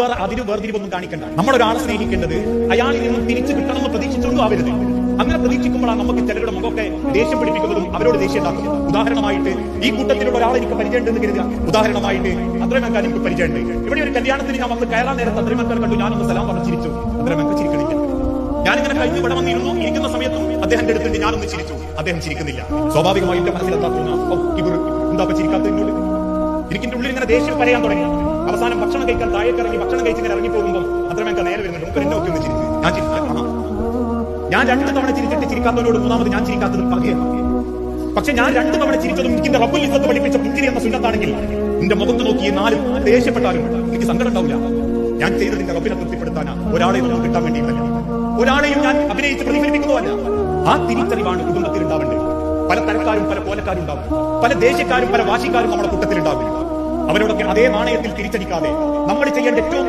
വേറെ അതിന് വേർതിരിവൊന്നും കാണിക്കണ്ട. നമ്മളൊരാളെ സ്നേഹിക്കേണ്ടത് അയാളിൽ നിന്നും തിരിച്ചു കിട്ടണമെന്ന് പ്രതീക്ഷിച്ചൊന്നും ആവരുത്. അങ്ങനെ പ്രതീക്ഷിക്കുമ്പോഴാണ് നമുക്ക് ചിലരുടെ മുഖമൊക്കെ ദേഷ്യം പിടിപ്പിക്കുന്നതും അവരോട് ദേഷ്യം ഉണ്ടാക്കുന്നത്. ഉദാഹരണമായിട്ട് ഈ കൂട്ടത്തിലുള്ള ഒരാളെ എനിക്ക് പരിചയമുണ്ടെന്ന് കരുതുക. ഉദാഹരണമായിട്ട് അത്രമേക്കാൻ എനിക്ക് പരിചയമുണ്ട്. ഇവിടെ ഒരു കല്യാണത്തിന് ഞാൻ വന്ന് കയറാൻ നേരത്തെ അത്രമേക്കാൻ കണ്ടു. ഞാനൊന്ന് സലാം പറഞ്ഞു ചിരിച്ചു. അത്രമേക്ക് ചിരിക്കണില്ല. ഞാനിങ്ങനെ കഴിഞ്ഞ് ഇവിടെ വന്നിരുന്നു. ഇരിക്കുന്ന സമയത്തും അദ്ദേഹം എടുത്തിട്ട് ഞാനൊന്ന് ചിരിച്ചു. അദ്ദേഹം ചിരിക്കുന്നില്ല. സ്വാഭാവികമായിട്ട് മനസ്സിലെത്താത്ത എന്താ ചിരിക്കാത്ത എന്നോട്? എനിക്കിന്റെ ഉള്ളിൽ ഇങ്ങനെ ദേഷ്യം പറയാൻ തുടങ്ങി. അവസാനം ഭക്ഷണം കഴിക്കാൻ താഴേക്ക് ഇറങ്ങി ഭക്ഷണം കഴിച്ച് ഇങ്ങനെ ഇറങ്ങി പോകുമ്പോൾ അത്രമേക്ക നേരെ വരുന്നുണ്ട്. നമുക്ക് എന്നെ ഒക്കെ ഒന്ന് ചിരിച്ചു ഞാൻ. ഞാൻ രണ്ട് തവണ ചിരിച്ചിട്ട് ചിരിക്കാത്തവരോട് മൂന്നാമത് ഞാൻ ചിരിക്കാത്തത് പകയാണ് പക്ഷെ ഞാൻ രണ്ട് തവണ ചിരിച്ചതും എനിക്ക് റബ്ബുൽ ഇസ്സത്ത് പഠിപ്പിച്ച പുഞ്ചിരി എന്ന സുന്നത്താണെങ്കിൽ നിന്റെ മുഖത്ത് നോക്കി നാലും ദേഷ്യപ്പെട്ടാലും എനിക്ക് സങ്കടം ഉണ്ടാവില്ല. ഞാൻ ചെയ്തത് നിന്റെ റബ്ബിനെ തൃപ്തിപ്പെടുത്താനാ. ഒരാളെയും ഒന്നും കിട്ടാൻ വേണ്ടിയിട്ടല്ല. ഒരാളെയും ഞാൻ അഭിനയിച്ച് പ്രതിഫലിപ്പിക്കുന്നതല്ല. ആ തിരിച്ചറിവാണ് കുടുംബത്തിൽ ഉണ്ടാവേണ്ടത് പല തരക്കാരും പല കോലക്കാരും ഉണ്ടാവും പല ദേശക്കാരും പല വാശിക്കാരും നമ്മുടെ കൂട്ടത്തിൽ ഉണ്ടാവും അതേ നാണയത്തിൽ തിരിച്ചടിക്കാതെ നമ്മൾ ചെയ്യേണ്ട ഏറ്റവും